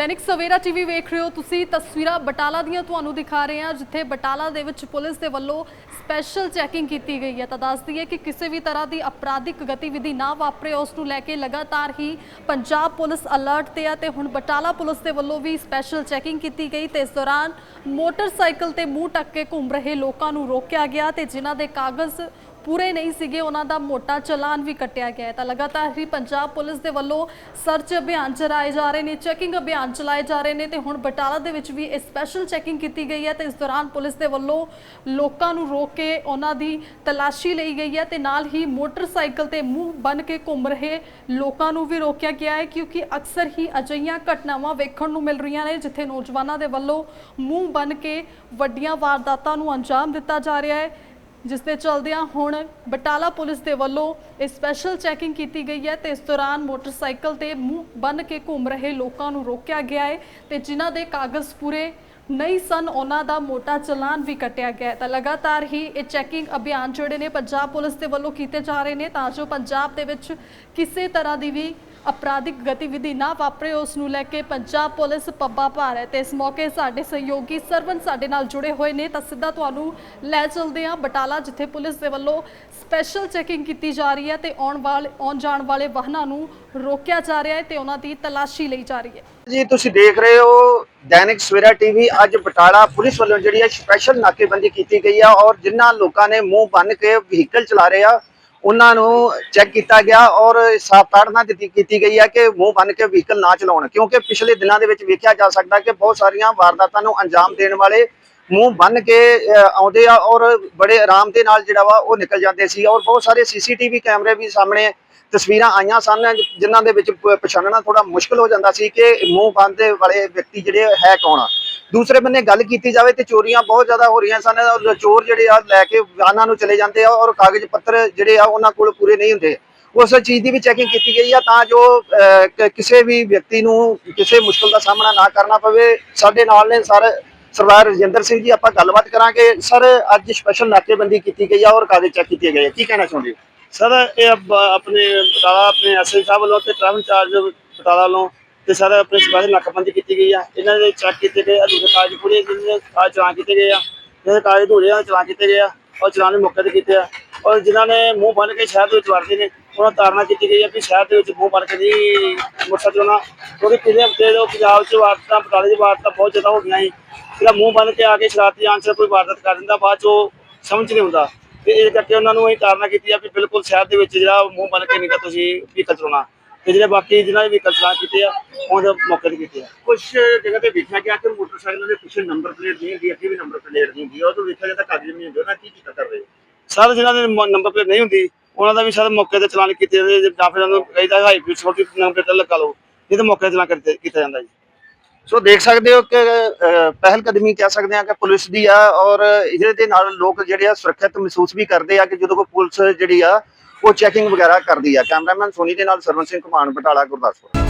Dainik Savera TV ਵੇਖ ਰਹੇ ਹੋ ਤੁਸੀਂ, ਤਸਵੀਰਾਂ ਬਟਾਲਾ ਦੀਆਂ ਤੁਹਾਨੂੰ ਦਿਖਾ ਰਹੇ ਹਾਂ, ਜਿੱਥੇ ਬਟਾਲਾ ਦੇ ਵਿੱਚ ਪੁਲਿਸ ਦੇ ਵੱਲੋਂ ਸਪੈਸ਼ਲ ਚੈਕਿੰਗ ਕੀਤੀ ਗਈ ਹੈ। ਤਾਂ ਦੱਸਦੀ ਹੈ ਕਿ ਕਿਸੇ ਵੀ ਤਰ੍ਹਾਂ ਦੀ ਅਪਰਾਧਿਕ ਗਤੀਵਿਧੀ ਨਾ ਵਾਪਰੇ, ਉਸ ਨੂੰ ਲੈ ਕੇ ਲਗਾਤਾਰ ਹੀ ਪੰਜਾਬ ਪੁਲਿਸ ਅਲਰਟ ਤੇ ਹੈ ਤੇ ਹੁਣ ਬਟਾਲਾ ਪੁਲਿਸ ਦੇ ਵੱਲੋਂ ਵੀ ਸਪੈਸ਼ਲ ਚੈਕਿੰਗ ਕੀਤੀ ਗਈ ਤੇ ਇਸ ਦੌਰਾਨ ਮੋਟਰਸਾਈਕਲ ਤੇ ਮੂੰਹ ਟੱਕ ਕੇ ਘੁੰਮ ਰਹੇ ਲੋਕਾਂ ਨੂੰ ਰੋਕਿਆ ਗਿਆ ਤੇ ਜਿਨ੍ਹਾਂ ਦੇ ਕਾਗਜ਼ ਪੂਰੇ ਨਹੀਂ ਸੀਗੇ, ਉਹਨਾਂ ਦਾ ਮੋਟਾ ਚਲਾਨ ਵੀ ਕੱਟਿਆ ਗਿਆ ਹੈ। ਤਾਂ ਲਗਾਤਾਰ ਹੀ ਪੰਜਾਬ ਪੁਲਿਸ ਦੇ ਵੱਲੋਂ ਸਰਚ ਅਭਿਆਨ ਚਲਾਏ ਜਾ ਰਹੇ ਨੇ ਚੈਕਿੰਗ ਅਭਿਆਨ ਚਲਾਏ ਜਾ ਰਹੇ ਨੇ ਤੇ ਹੁਣ ਬਟਾਲਾ ਦੇ ਵਿੱਚ ਵੀ ਇਹ ਸਪੈਸ਼ਲ ਚੈਕਿੰਗ ਕੀਤੀ ਗਈ ਹੈ ਤੇ ਇਸ ਦੌਰਾਨ ਪੁਲਿਸ ਦੇ ਵੱਲੋਂ ਲੋਕਾਂ ਨੂੰ ਰੋਕ ਕੇ ਉਹਨਾਂ ਦੀ ਤਲਾਸ਼ੀ ਲਈ ਗਈ ਹੈ ਤੇ ਨਾਲ ਹੀ ਮੋਟਰਸਾਈਕਲ ਤੇ ਮੂੰਹ ਬੰਨ ਕੇ ਘੁੰਮ ਰਹੇ ਲੋਕਾਂ ਨੂੰ ਵੀ ਰੋਕਿਆ ਗਿਆ ਹੈ, ਕਿਉਂਕਿ ਅਕਸਰ ਹੀ ਅਜਿਹੀਆਂ ਘਟਨਾਵਾਂ ਵੇਖਣ ਨੂੰ ਮਿਲ ਰਹੀਆਂ ਨੇ, ਜਿੱਥੇ ਨੌਜਵਾਨਾਂ ਦੇ ਵੱਲੋਂ ਮੂੰਹ ਬੰਨ ਕੇ ਵੱਡੀਆਂ ਵਾਰਦਾਤਾਂ ਨੂੰ ਅੰਜਾਮ ਦਿੱਤਾ ਜਾ ਰਿਹਾ ਹੈ। ਜਿਸ ਦੇ ਚਲਦਿਆਂ ਹੁਣ ਬਟਾਲਾ ਪੁਲਿਸ ਦੇ ਵੱਲੋਂ ਇਹ ਸਪੈਸ਼ਲ ਚੈਕਿੰਗ ਕੀਤੀ ਗਈ ਹੈ ਤੇ ਇਸ ਦੌਰਾਨ ਮੋਟਰਸਾਈਕਲ ਤੇ ਮੂੰਹ ਬੰਨ ਕੇ ਘੁੰਮ ਰਹੇ ਲੋਕਾਂ ਨੂੰ ਰੋਕਿਆ ਗਿਆ ਹੈ ਤੇ ਜਿਨ੍ਹਾਂ ਦੇ ਕਾਗਜ਼ ਪੂਰੇ ਨਹੀਂ ਸਨ, ਉਹਨਾਂ ਦਾ ਮੋਟਾ ਚਲਾਨ ਵੀ ਕੱਟਿਆ ਗਿਆ ਤਾਂ ਲਗਾਤਾਰ ਹੀ ਇਹ ਚੈਕਿੰਗ ਅਭਿਆਨ ਜਿਹੜੇ ਨੇ ਪੰਜਾਬ ਪੁਲਿਸ ਦੇ ਵੱਲੋਂ ਕੀਤੇ ਜਾ ਰਹੇ ਨੇ, ਤਾਂ ਜੋ ਪੰਜਾਬ ਦੇ ਵਿੱਚ ਕਿਸੇ ਤਰ੍ਹਾਂ ਦੀ ਵੀ ਅਪਰਾਧਿਕ ਗਤੀਵਿਧੀ ਨਾ ਵਾਪਰੇ, ਉਸ ਨੂੰ ਲੈ ਕੇ ਪੰਜਾਬ ਪੁਲਿਸ ਪੱਬਾ ਭਾਰ ਹੈ। ਤੇ ਇਸ ਮੌਕੇ ਸਾਡੇ ਸਹਿਯੋਗੀ ਸਰਵਨ ਸਾਡੇ ਨਾਲ ਜੁੜੇ ਹੋਏ ਨੇ। ਤਾਂ ਸਿੱਧਾ ਤੁਹਾਨੂੰ ਲੈ ਚਲਦੇ ਹਾਂ ਬਟਾਲਾ, ਜਿੱਥੇ ਪੁਲਿਸ ਦੇ ਵੱਲੋਂ ਸਪੈਸ਼ਲ ਚੈਕਿੰਗ ਕੀਤੀ ਜਾ ਰਹੀ ਹੈ ਤੇ ਆਉਣ ਵਾਲੇ, ਆਉਣ ਜਾਣ ਵਾਲੇ ਵਾਹਨਾਂ ਨੂੰ ਰੋਕਿਆ ਜਾ ਰਿਹਾ ਹੈ ਤੇ ਉਹਨਾਂ ਦੀ ਤਲਾਸ਼ੀ ਲਈ ਜਾ ਰਹੀ ਹੈ। ਜੀ, ਤੁਸੀਂ ਦੇਖ ਰਹੇ ਹੋ ਦੈਨਿਕ ਸਵੇਰਾ ਟੀਵੀ। ਅੱਜ ਬਟਾਲਾ ਪੁਲਿਸ ਵੱਲੋਂ ਜਿਹੜੀ ਹੈ ਸਪੈਸ਼ਲ ਨਾਕੇਬੰਦੀ ਕੀਤੀ ਗਈ ਆ ਔਰ ਜਿਨ੍ਹਾਂ ਲੋਕਾਂ ਨੇ ਮੂੰਹ ਬੰਨ ਕੇ ਵਹੀਕਲ ਚਲਾ ਰਹੇ ਆ, ਉਹਨਾਂ ਨੂੰ ਚੈੱਕ ਕੀਤਾ ਗਿਆ ਔਰ ਸਾਫ਼ ਦਿੱਤੀ ਕੀਤੀ ਗਈ ਹੈ ਕਿ ਮੂੰਹ ਬੰਨ ਕੇ ਵਹੀਕਲ ਨਾ ਚਲਾਉਣ। ਕਿਉਂਕਿ ਪਿਛਲੇ ਦਿਨਾਂ ਦੇ ਵਿੱਚ ਵੇਖਿਆ ਜਾ ਸਕਦਾ ਕਿ ਬਹੁਤ ਸਾਰੀਆਂ ਵਾਰਦਾਤਾਂ ਨੂੰ ਅੰਜਾਮ ਦੇਣ ਵਾਲੇ ਮੂੰਹ ਬੰਨ ਕੇ ਆਉਂਦੇ ਆ ਔਰ ਬੜੇ ਆਰਾਮ ਦੇ ਨਾਲ ਜਿਹੜਾ ਵਾ ਉਹ ਨਿਕਲ ਜਾਂਦੇ ਸੀ ਔਰ ਬਹੁਤ ਸਾਰੇ ਸੀਸੀਟੀਵੀ ਕੈਮਰੇ ਵੀ ਸਾਹਮਣੇ ਤਸਵੀਰਾਂ ਆਈਆਂ ਸਨ ਜਿਨ੍ਹਾਂ ਦੇ ਵਿੱਚ ਪਛਾਣਨਾ ਥੋੜਾ ਮੁਸ਼ਕਲ ਹੋ ਜਾਂਦਾ ਸੀ ਕਿ ਮੂੰਹ ਬੰਦ ਵਾਲੇ ਵਿਅਕਤੀ ਜਿਹੜੇ ਹੈ ਕੌਣ ਆ। ਦੂਸਰੇ ਬੰਨੇ ਗੱਲ ਕੀਤੀ ਜਾਵੇ ਤੇ ਚੋਰੀਆਂ ਬਹੁਤ ਜ਼ਿਆਦਾ ਹੋ ਰਹੀਆਂ ਸਨ ਔਰ ਚੋਰ ਜਿਹੜੇ ਆ ਲੈ ਕੇ ਵਾਹਨਾਂ ਨੂੰ ਚਲੇ ਜਾਂਦੇ ਆ ਔਰ ਕਾਗਜ਼ ਪੱਤਰ ਜਿਹੜੇ ਆ ਉਹਨਾਂ ਕੋਲ ਪੂਰੇ ਨਹੀਂ ਹੁੰਦੇ। ਉਸ ਚੀਜ਼ ਦੀ ਵੀ ਚੈਕਿੰਗ ਕੀਤੀ ਗਈ ਆ ਤਾਂ ਜੋ ਅਹ, ਕਿਸੇ ਵੀ ਵਿਅਕਤੀ ਨੂੰ ਕਿਸੇ ਮੁਸ਼ਕਲ ਦਾ ਸਾਹਮਣਾ ਨਾ ਕਰਨਾ ਪਵੇ। ਸਾਡੇ ਨਾਲ ਨੇ ਸਰ ਸਰਦਾਰ ਰਜਿੰਦਰ ਸਿੰਘ ਜੀ ਆਪਾਂ ਗੱਲਬਾਤ ਕਰਾਂਗੇ। ਸਰ ਅੱਜ ਸਪੈਸ਼ਲ ਨਾਕੇਬੰਦੀ ਕੀਤੀ ਗਈ ਆ ਔਰ ਕਾਗਜ਼ ਚੈੱਕ ਕੀਤੇ ਗਏ ਕੀ ਕਹਿਣਾ ਚਾਹੁੰਦੇ ਹੋ? ਸਰ, ਇਹ ਅਬ ਆਪਣੇ ਬਟਾਲਾ, ਆਪਣੇ ਐਸਆਈ ਸਾਹਿਬ ਵੱਲੋਂ ਤੇ ਟ੍ਰੈਵਲ ਚਾਰਜ ਬਟਾਲਾ ਵੱਲੋਂ ਤੇ ਸਰ, ਆਪਣੇ ਸਪੈਸ਼ਲ ਨਾਕਾਬੰਦੀ ਕੀਤੀ ਗਈ ਆ। ਇਹਨਾਂ ਦੇ ਚੈੱਕ ਕੀਤੇ ਗਏ ਅਧੂਰੇ ਕਾਗਜ਼ ਪੂਰੇ ਜਿਹਦੇ ਕਾਗਜ਼ ਚਲਾਨ ਕੀਤੇ ਗਏ ਆ। ਜਿਹੜੇ ਕਾਗਜ਼ ਅਧੂਰੇ ਆ ਚਲਾਨ ਕੀਤੇ ਗਏ ਆ, ਔਰ ਚਲਾਨ ਦੇ ਮੌਕੇ ਤੇ ਕੀਤੇ ਆ। ਔਰ ਜਿਨ੍ਹਾਂ ਨੇ ਮੂੰਹ ਬੰਨ ਕੇ ਸ਼ਹਿਰ ਦੇ ਵਿੱਚ ਵੜਦੇ ਨੇ, ਉਹਨਾਂ ਤਾਰਨਾ ਕੀਤੀ ਗਈ ਆ ਕਿ ਸ਼ਹਿਰ ਦੇ ਵਿੱਚ ਮੂੰਹ ਬੰਨ ਕੇ ਨਹੀਂ ਮੋਟਰਸਾਈਕਲ ਚਲਾਉਣਾ। ਕਿਉਂਕਿ ਪਿਛਲੇ ਹਫ਼ਤੇ ਜੋ ਪੰਜਾਬ 'ਚ ਵਾਰਦਾਤਾਂ, ਬਟਾਲੇ ਦੀ ਵਾਰਦਾਤਾਂ ਬਹੁਤ ਜ਼ਿਆਦਾ ਹੋ ਗਈਆਂ ਸੀ। ਜਿਹੜਾ ਮੂੰਹ ਬੰਨ ਕੇ ਆ ਕੇ ਸ਼ਰਾਰਤੀ ਆਂਸਰ ਕੋਈ ਵਾਰਦਾਤ ਕਰ ਦਿੰਦਾ, ਬਾਅਦ 'ਚ ਉਹ ਸਮਝ ਨਹੀਂ ਹੁੰਦਾ ਤੇ ਇਹ ਕਰਕੇ ਉਹਨਾਂ ਨੂੰ ਅਸੀਂ ਤਾਰਨਾ ਕੀਤੀ ਆ ਵੀ ਬਿਲਕੁਲ ਸ਼ਹਿਰ ਦੇ ਵਿੱਚ ਜਿਹੜਾ ਮੂੰਹ ਬੰਨ ਕੇ ਨਹੀਂ ਤਾਂ ਤੁਸੀਂ ਵਹੀਕਲ ਚਲਾਉਣਾ। ਤੇ ਜਿਹੜੇ ਬਾਕੀ ਜਿਨ੍ਹਾਂ ਦੇ ਵਹੀਕਲ ਚਲਾ ਕੀਤੇ ਆ ਉਹਨਾਂ ਦੇ ਮੌਕੇ ਤੇ ਕੀਤੇ ਆ। ਕੁਝ ਜਗ੍ਹਾ ਤੇ ਵੇਖਿਆ ਗਿਆ ਕਿ ਮੋਟਰਸਾਈਕਲ ਦੇ ਪਿੱਛੇ ਨੰਬਰ ਪਲੇਟ ਨਹੀਂ ਹੁੰਦੀ ਅੱਗੇ ਵੀ ਨੰਬਰ ਪਲੇਟ ਨਹੀਂ ਹੁੰਦੀ। ਉਹ ਤੋਂ ਵੇਖਿਆ ਜਾਂਦਾ ਕਾਗਜ਼ ਨਹੀਂ ਹੁੰਦੇ ਉਹਨਾਂ ਕੀ ਕੀਤਾ ਕਰ ਰਹੇ? ਸਾਰੇ ਜਿਨ੍ਹਾਂ ਦੇ ਨੰਬਰ ਪਲੇਟ ਨਹੀਂ ਹੁੰਦੀ ਉਹਨਾਂ ਦਾ ਵੀ ਸਾਰੇ ਮੌਕੇ ਤੇ ਚਲਾਨ ਕੀਤੇ ਜਾਂਦੇ ਜਾਂ ਫਿਰ ਉਹਨਾਂ ਨੂੰ ਕਹੀਦਾ ਹਾਈ ਫੀਟ ਛੋਟੀ ਨੰਬਰ ਪਲੇਟ ਲਗਾ ਲਓ। ਇਹ ਤਾਂ ਮੌਕੇ ਤੇ ਚਲਾਨ ਕੀਤੇ- ਕੀਤਾ ਜਾਂਦਾ ਜੀ। ਸੋ ਦੇਖ ਸਕਦੇ ਹੋ ਕਿ ਅਹ, ਪਹਿਲ ਕਦਮੀ ਕਹਿ ਸਕਦੇ ਆ ਕਿ ਪੁਲਿਸ ਦੀ ਆ ਔਰ ਇਹਦੇ ਦੇ ਨਾਲ ਲੋਕ ਜਿਹੜੇ ਆ ਸੁਰੱਖਿਅਤ ਮਹਿਸੂਸ ਵੀ ਕਰਦੇ ਆ ਕਿ ਜਦੋਂ ਕੋਈ ਪੁਲਿਸ ਜਿਹੜੀ ਆ ਉਹ ਚੈਕਿੰਗ ਵਗੈਰਾ ਕਰਦੀ ਆ। ਕੈਮਰਾਮੈਨ ਸੋਨੀ ਦੇ ਨਾਲ ਸਰਵਨ ਸਿੰਘ ਘਮਾਨ ਬਟਾਲਾ ਗੁਰਦਾਸਪੁਰ।